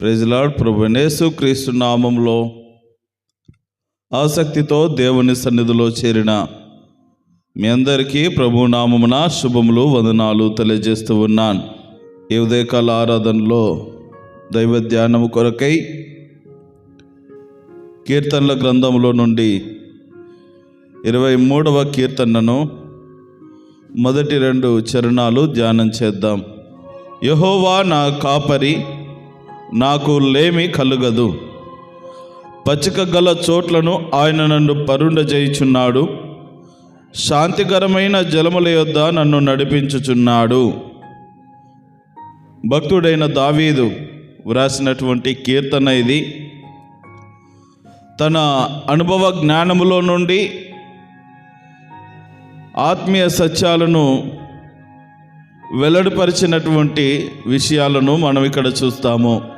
ప్రజలాడ్ ప్రభునేసు క్రీస్తు నామంలో ఆసక్తితో దేవుని సన్నిధిలో చేరిన మీ అందరికీ ప్రభు నామమున శుభములు వందనాలు తెలియజేస్తూ ఉన్నాను. ఈ ఉదయకాల ఆరాధనలో దైవ ధ్యానము కొరకై కీర్తనల గ్రంథంలో నుండి ఇరవై మూడవ కీర్తనను మొదటి రెండు చరణాలు ధ్యానం చేద్దాం. యహోవా నా కాపరి నాకు లేమి కలుగదు. పచ్చిక గల చోట్లను ఆయన నన్ను పరుండజేయుచున్నాడు శాంతికరమైన జలముల యొద్ద నన్ను నడిపించుచున్నాడు. భక్తుడైన దావీదు వ్రాసినటువంటి కీర్తన ఇది. తన అనుభవ జ్ఞానములో నుండి ఆత్మీయ సత్యాలను వెల్లడిపరిచినటువంటి విషయాలను మనం ఇక్కడ చూస్తాము.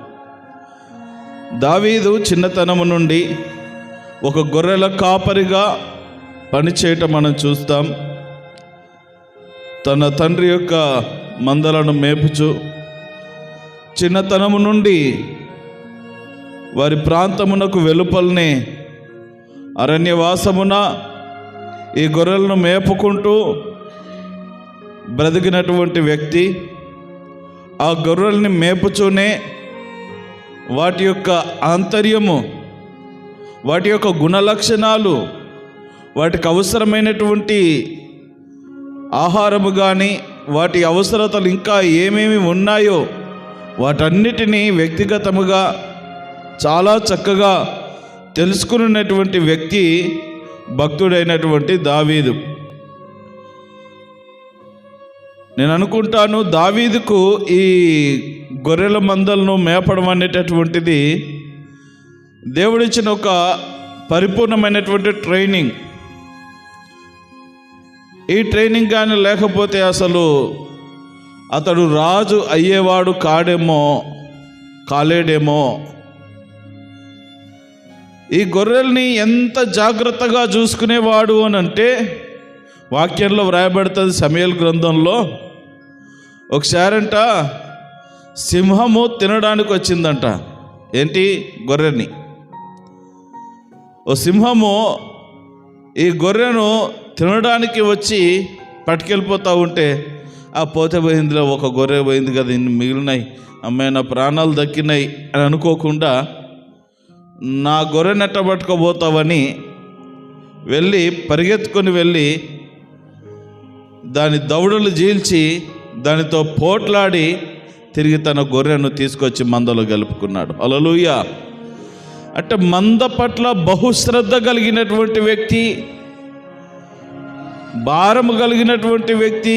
దావీదు చిన్నతనము నుండి ఒక గొర్రెల కాపరిగా పనిచేయటం మనం చూస్తాం. తన తండ్రి యొక్క మందలను మేపుచు చిన్నతనము నుండి వారి ప్రాంతమునకు వెలుపలనే అరణ్యవాసమున ఈ గొర్రెలను మేపుకుంటూ బ్రతికినటువంటి వ్యక్తి ఆ గొర్రెల్ని మేపుచూనే వాటి యొక్క ఆంతర్యము వాటి యొక్క గుణలక్షణాలు వాటికి అవసరమైనటువంటి ఆహారము కానీ వాటి అవసరతలు ఇంకా ఏమేమి ఉన్నాయో వాటన్నిటినీ వ్యక్తిగతముగా చాలా చక్కగా తెలుసుకున్నటువంటి వ్యక్తి భక్తుడైనటువంటి దావీదు. నేను అనుకుంటాను దావీదుకు ఈ గొర్రెల మందలను మేపడం అనేటటువంటిది దేవుడిచ్చిన ఒక పరిపూర్ణమైనటువంటి ట్రైనింగ్. ఈ ట్రైనింగ్ కానీ లేకపోతే అసలు అతడు రాజు అయ్యేవాడు కాడేమో కాలేడేమో. ఈ గొర్రెల్ని ఎంత జాగ్రత్తగా చూసుకునేవాడు అని అంటే వాక్యంలో వ్రాయబడుతుంది సమయల్ గ్రంథంలో. ఒకసారంట సింహము తినడానికి వచ్చిందంట. ఏంటి? గొర్రెని. ఓ సింహము ఈ గొర్రెను తినడానికి వచ్చి పట్టుకెళ్ళిపోతూ ఉంటే ఆ పోతే పోయిందిలో ఒక గొర్రె పోయింది కదా ఇన్ని మిగిలినాయి. అమ్మాయి నా ప్రాణాలు దక్కినాయి అని అనుకోకుండా నా గొర్రె నెట్ట పట్టుకోబోతావని వెళ్ళి పరిగెత్తుకొని వెళ్ళి దాని దవడలు జీల్చి దానితో పోట్లాడి తిరిగి తన గొర్రెను తీసుకొచ్చి మందలో గలుపుకున్నాడు. అలలుయ అంటే మంద పట్ల బహుశ్రద్ధ కలిగినటువంటి వ్యక్తి భారము కలిగినటువంటి వ్యక్తి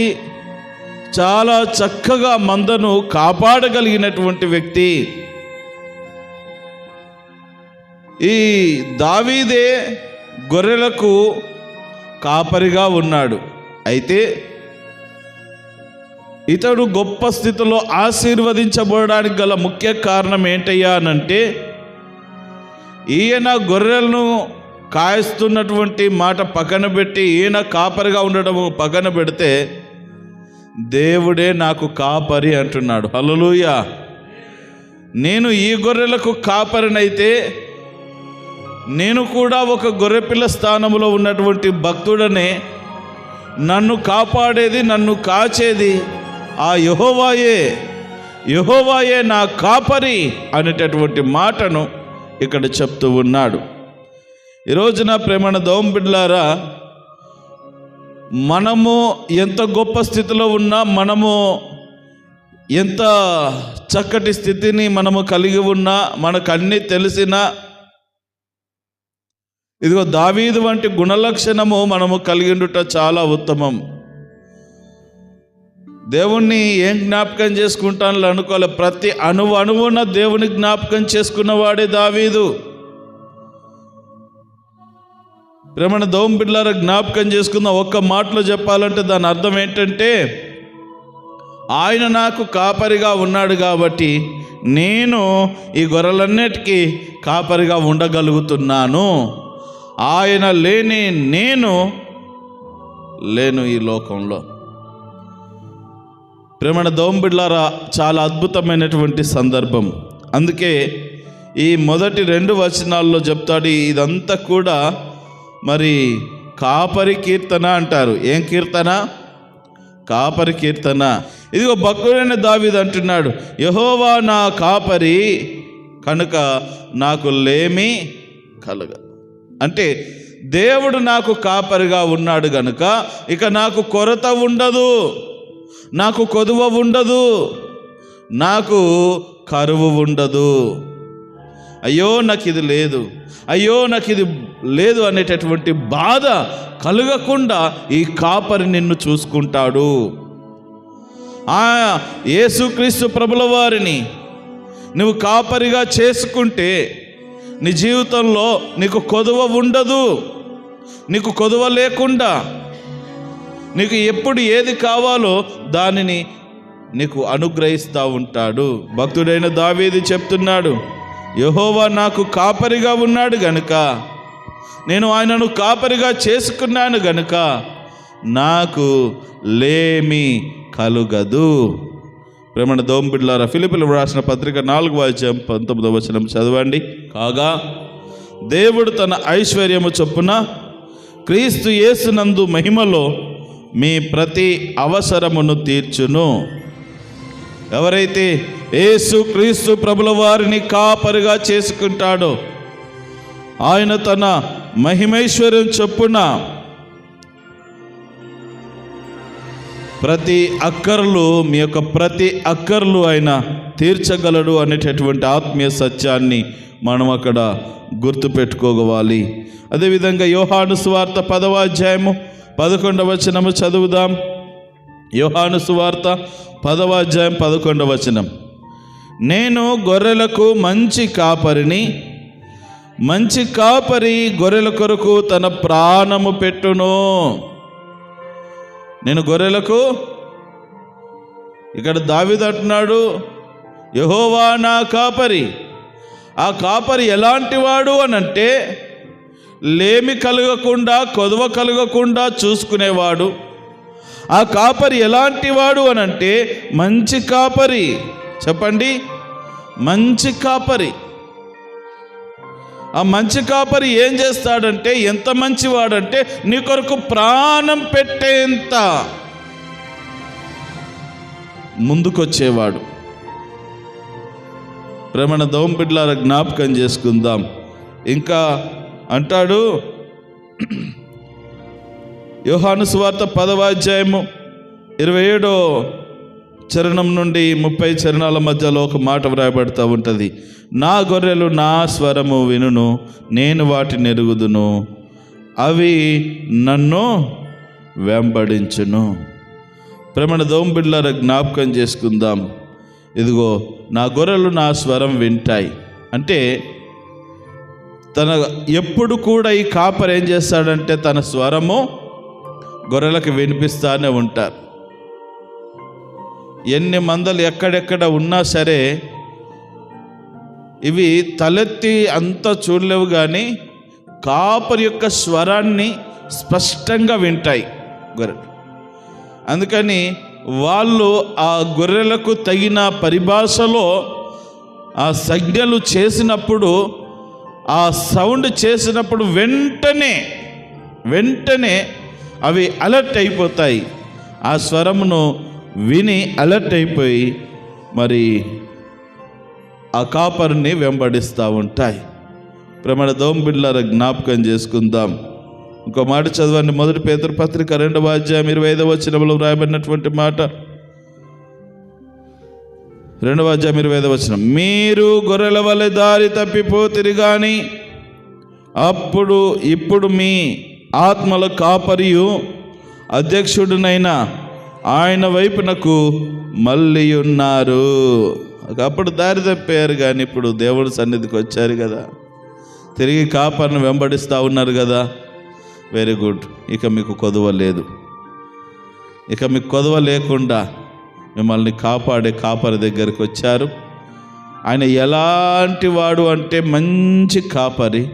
చాలా చక్కగా మందను కాపాడగలిగినటువంటి వ్యక్తి. ఈ దావీదే గొర్రెలకు కాపరిగా ఉన్నాడు. అయితే ఇతడు గొప్ప స్థితిలో ఆశీర్వదించబడడానికి గల ముఖ్య కారణం ఏంటయ్యా అనంటే ఈయన గొర్రెలను కాయస్తున్నటువంటి మాట పక్కన పెట్టి ఈయన కాపరిగా ఉండడం పక్కన పెడితే దేవుడే నాకు కాపరి అంటున్నాడు. హలలుయ నేను ఈ గొర్రెలకు కాపరినైతే నేను కూడా ఒక గొర్రెపిల్ల స్థానంలో ఉన్నటువంటి భక్తుడనే నన్ను కాపాడేది నన్ను కాచేది ఆ యహోవాయే యహోవాయే నా కాపరి అనేటటువంటి మాటను ఇక్కడ చెప్తూ ఉన్నాడు. ఈరోజున ప్రేమణ దోమ బిడ్లారా మనము ఎంత గొప్ప స్థితిలో ఉన్నా మనము ఎంత చక్కటి స్థితిని మనము కలిగి ఉన్నా మనకు అన్నీ తెలిసినా ఇదిగో దావీదు వంటి గుణలక్షణము మనము కలిగిండుట చాలా ఉత్తమం. దేవుణ్ణి ఏం జ్ఞాపకం చేసుకుంటాను అనుకోవాలి ప్రతి అణువు అణువున దేవుని జ్ఞాపకం చేసుకున్నవాడే దావీదు. ప్రేమణ దోమ బిడ్లార జ్ఞాపకం చేసుకున్న ఒక్క మాటలో చెప్పాలంటే దాని అర్థం ఏంటంటే ఆయన నాకు కాపరిగా ఉన్నాడు కాబట్టి నేను ఈ గొర్రెలన్నిటికీ కాపరిగా ఉండగలుగుతున్నాను. ఆయన లేని నేను లేను ఈ లోకంలో. ప్రేమణ దోంబిడ్లారా చాలా అద్భుతమైనటువంటి సందర్భం. అందుకే ఈ మొదటి రెండు వచనాల్లో చెప్తాడు ఇదంతా కూడా మరి కాపరి కీర్తన అంటారు. ఏం కీర్తన? కాపరి కీర్తన. ఇదిగో భక్తుడైన దావీదు అంటున్నాడు యహోవా నా కాపరి కనుక నాకు లేమి కలగ. అంటే దేవుడు నాకు కాపరిగా ఉన్నాడు గనుక ఇక నాకు కొరత ఉండదు. నాకు కొదువ ఉండదు. నాకు కరువు ఉండదు. అయ్యో నాకు ఇది లేదు. అయ్యో నాకు ఇది లేదు అనేటటువంటి బాధ కలగకుండా ఈ కాపరి నిన్ను చూసుకుంటాడు. ఆ యేసుక్రీస్తు ప్రభుల వారిని నువ్వు కాపరిగా చేసుకుంటే నీ జీవితంలో నీకు కొదువ ఉండదు. నీకు కొదువ లేకుండా నీకు ఎప్పుడు ఏది కావాలో దానిని నీకు అనుగ్రహిస్తూ ఉంటాడు. భక్తుడైన దావీది చెప్తున్నాడు యహోవా నాకు కాపరిగా ఉన్నాడు గనుక నేను ఆయనను కాపరిగా చేసుకున్నాను గనుక నాకు లేమి కలుగదు. ప్రేమణ దోంబిడ్లారా ఫిలిపిలు రాసిన పత్రిక నాలుగు వాద్యం పంతొమ్మిదవ వచనం చదవండి. కాగా దేవుడు తన ఐశ్వర్యము చొప్పున క్రీస్తు యేసునందు మహిమలో మీ ప్రతి అవసరమును తీర్చును. ఎవరైతే ఏసు క్రీస్తు ప్రభుల వారిని కాపరిగా చేసుకుంటాడో ఆయన తన మహిమేశ్వరం చొప్పున ప్రతి అక్కర్లు మీ యొక్క ప్రతి అక్కర్లు ఆయన తీర్చగలడు అనేటటువంటి ఆత్మీయ సత్యాన్ని మనం అక్కడ గుర్తుపెట్టుకోవాలి. అదేవిధంగా యోహాను స్వార్థ పదవాధ్యాయము అధ్యాయము పదకొండవ వచనము చదువుదాం. యోహాను సువార్త పదవ అధ్యాయం పదకొండవ వచనం. నేను గొర్రెలకు మంచి కాపరిని మంచి కాపరి గొర్రెల కొరకు తన ప్రాణము పెట్టును. నేను గొర్రెలకు ఇక్కడ దావిదంటున్నాడు యహోవా నా కాపరి. ఆ కాపరి ఎలాంటి వాడు అని అంటే లేమి కలగకుండా కొదవ కలగకుండా చూసుకునేవాడు. ఆ కాపరి ఎలాంటి వాడు అని అంటే మంచి కాపరి. చెప్పండి. మంచి కాపరి. ఆ మంచి కాపరి ఏం చేస్తాడంటే ఎంత మంచివాడంటే నీ కొరకు ప్రాణం పెట్టేంత ముందుకొచ్చేవాడు. ప్రేమణ దోంపిడ్లార జ్ఞాపకం చేసుకుందాం. ఇంకా అంటాడు. యోహాను సువార్త పదవాధ్యాయము ఇరవై ఏడో చరణం నుండి ముప్పై చరణాల మధ్యలో ఒక మాట వ్రాయబడుతూ ఉంటుంది. నా గొర్రెలు నా స్వరము వినును నేను వాటిని ఎరుగుదును అవి నన్ను వెంబడించును. ప్రమణ దోంబిళ్ళర జ్ఞాపకం చేసుకుందాం. ఇదిగో నా గొర్రెలు నా స్వరం వింటాయి. అంటే తన ఎప్పుడు కూడా ఈ కాపర్ ఏం చేస్తాడంటే తన స్వరము గొర్రెలకు వినిపిస్తూనే ఉంటారు. ఎన్ని మందలు ఎక్కడెక్కడ ఉన్నా సరే ఇవి తలెత్తి అంతా చూడలేవు కానీ కాపరి యొక్క స్వరాన్ని స్పష్టంగా వింటాయి గొర్రెలు. అందుకని వాళ్ళు ఆ గొర్రెలకు తగిన పరిభాషలో ఆ సంజ్ఞలు చేసినప్పుడు ఆ సౌండ్ చేసినప్పుడు వెంటనే వెంటనే అవి అలర్ట్ అయిపోతాయి. ఆ స్వరమును విని అలర్ట్ అయిపోయి మరి ఆ కాపర్ని వెంబడిస్తూ ఉంటాయి. ప్రమాణ దోంబిళ్ళర జ్ఞాపకం చేసుకుందాం. ఇంకో మాట చదవండి. మొదటి పేతృ పత్రిక రెండవ అధ్యాయం ఇరవై ఐదవ వచనంలో వ్రాయబడినటువంటి మాట. రెండవ అధ్యాయం ఇరవై ఐదవ వచనం. మీరు గొర్రెల వలె దారి తప్పిపోతిరి కానీ అప్పుడు ఇప్పుడు మీ ఆత్మల కాపరియు అధ్యక్షుడినైన ఆయన వైపునకు మళ్ళీ ఉన్నారు. అప్పుడు దారి తప్పారు కానీ ఇప్పుడు దేవుడి సన్నిధికి వచ్చారు కదా. తిరిగి కాపర్ను వెంబడిస్తూ ఉన్నారు కదా. వెరీ గుడ్ ఇక మీకు కొదువ లేదు. ఇక మీకు కొదువ లేకుండా మిమ్మల్ని కాపాడే కాపరి దగ్గరికి వచ్చారు. ఆయన ఎలాంటి వాడు అంటే మంచి కాపరి.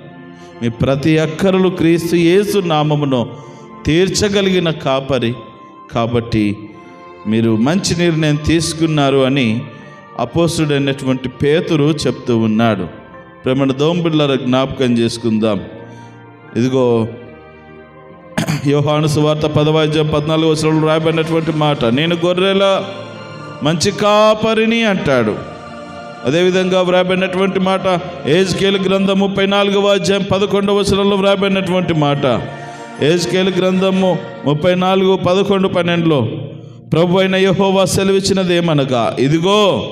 మీ ప్రతి అక్కరలు క్రీస్తు యేసు నామమును తీర్చగలిగిన కాపరి. కాబట్టి మీరు మంచి నిర్ణయం తీసుకున్నారు అని అపోస్తుడైనటువంటి పేతురు చెప్తూ ఉన్నాడు. ప్రేమణ దోంబిళ్ళ జ్ఞాపకం చేసుకుందాం. ఇదిగో యోహాను సువార్త పదవాద్యం పద్నాలుగు వచనంలో రాయబడినటువంటి మాట నేను గొర్రెల మంచి కాపరిని అంటాడు. అదేవిధంగా వ్రాబడినటువంటి మాట ఏజ్కేల్ గ్రంథం ముప్పై నాలుగవ అధ్యాయం పదకొండవ వచనంలో వ్రాబడినటువంటి మాట ఏజ్కేల్ గ్రంథము ముప్పై నాలుగు పదకొండు పన్నెండులో ప్రభు అయిన యహోవా సెలవిచ్చినదేమనగా ఇదిగో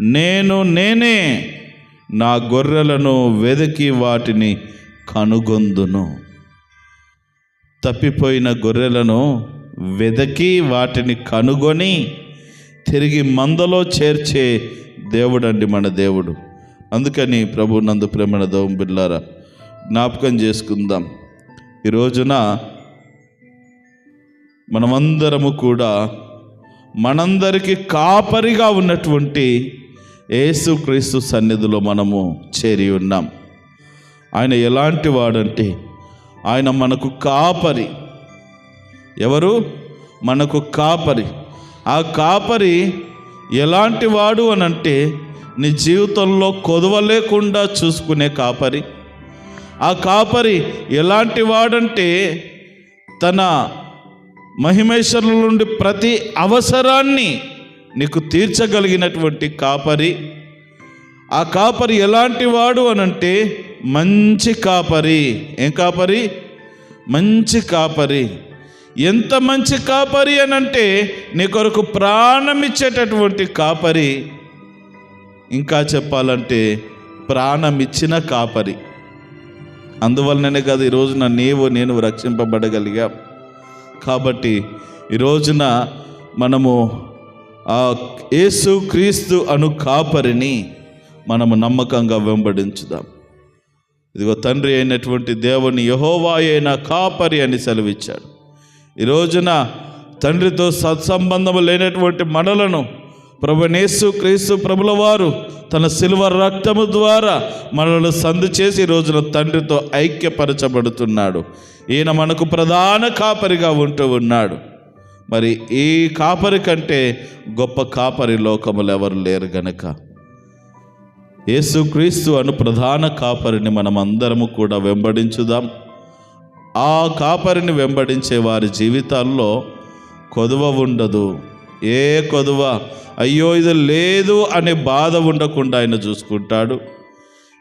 నేను నేనే నా గొర్రెలను వెదకి వాటిని కనుగొందును. తప్పిపోయిన గొర్రెలను వెదకి వాటిని కనుగొని తిరిగి మందలో చేర్చే దేవుడండి మన దేవుడు. అందుకని ప్రభు నందు ప్రేమణ దోం బిల్లారా జ్ఞాపకం చేసుకుందాం. ఈ రోజున మనమందరము కూడా మనందరికీ కాపరిగా ఉన్నటువంటి యేసుక్రీస్తు సన్నిధిలో మనము చేరి ఉన్నాం. ఆయన ఎలాంటి వాడంటే ఆయన మనకు కాపరి. ఎవరు? మనకు కాపరి. ఆ కాపరి ఎలాంటి వాడు అని అంటే నీ జీవితంలో కొదవ లేకుండా చూసుకునే కాపరి. ఆ కాపరి ఎలాంటి వాడంటే తన మహిమేశ్వరుల నుండి ప్రతి అవసరాన్ని నీకు తీర్చగలిగినటువంటి కాపరి. ఆ కాపరి ఎలాంటి వాడు అనంటే మంచి కాపరి. ఏం కాపరి? మంచి కాపరి. ఎంత మంచి కాపరి అని అంటే నీ కొరకు ప్రాణం ఇచ్చేటటువంటి కాపరి. ఇంకా చెప్పాలంటే ప్రాణం ఇచ్చిన కాపరి. అందువలననే కదా ఈ రోజున నీవు నేను రక్షింపబడగలిగాం. కాబట్టి ఈ రోజున మనము ఆ యేసు క్రీస్తు అను కాపరిని మనము నమ్మకంగా వెంబడించుదాం. ఇదిగో తండ్రి అయినటువంటి దేవుని యహోవాయైన కాపరి అని సెలవిచ్చాడు. ఈ రోజున తండ్రితో సత్సంబంధం లేనటువంటి మనలను ప్రభునేసు క్రీస్తు ప్రభుల వారు తన సిల్వర్ రక్తము ద్వారా మనలను సందు చేసి ఈ రోజున తండ్రితో ఐక్యపరచబడుతున్నాడు. ఈయన మనకు ప్రధాన కాపరిగా ఉంటూ ఉన్నాడు. మరి ఈ కాపరి కంటే గొప్ప కాపరి లోకములు ఎవరు లేరు గనక? యేసుక్రీస్తు అను ప్రధాన కాపరిని మనం అందరము కూడా వెంబడించుదాం. ఆ కాపరిని వెంబడించే వారి జీవితాల్లో కొదువ ఉండదు. ఏ కొదువ? అయ్యో ఇది లేదు అనే బాధ ఉండకుండా ఆయన చూసుకుంటాడు.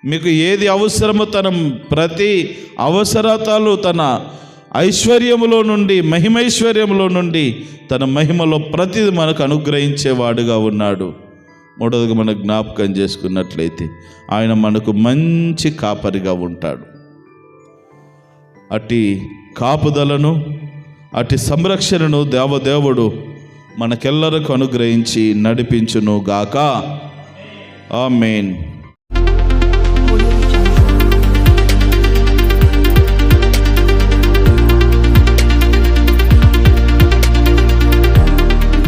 మీకు ఏది అవసరమో తన ప్రతి అవసరతలు తన ఐశ్వర్యములో నుండి మహిమైశ్వర్యములో నుండి తన మహిమలో ప్రతిది మనకు అనుగ్రహించేవాడుగా ఉన్నాడు. మూడవదిగా మనం జ్ఞాపకం చేసుకున్నట్లయితే ఆయన మనకు మంచి కాపరిగా ఉంటాడు. అట్టి కాపుదలను అట్టి సంరక్షణను దేవదేవుడు మనకెల్లరకు అనుగ్రహించి నడిపించును గాక ఆ మెయిన్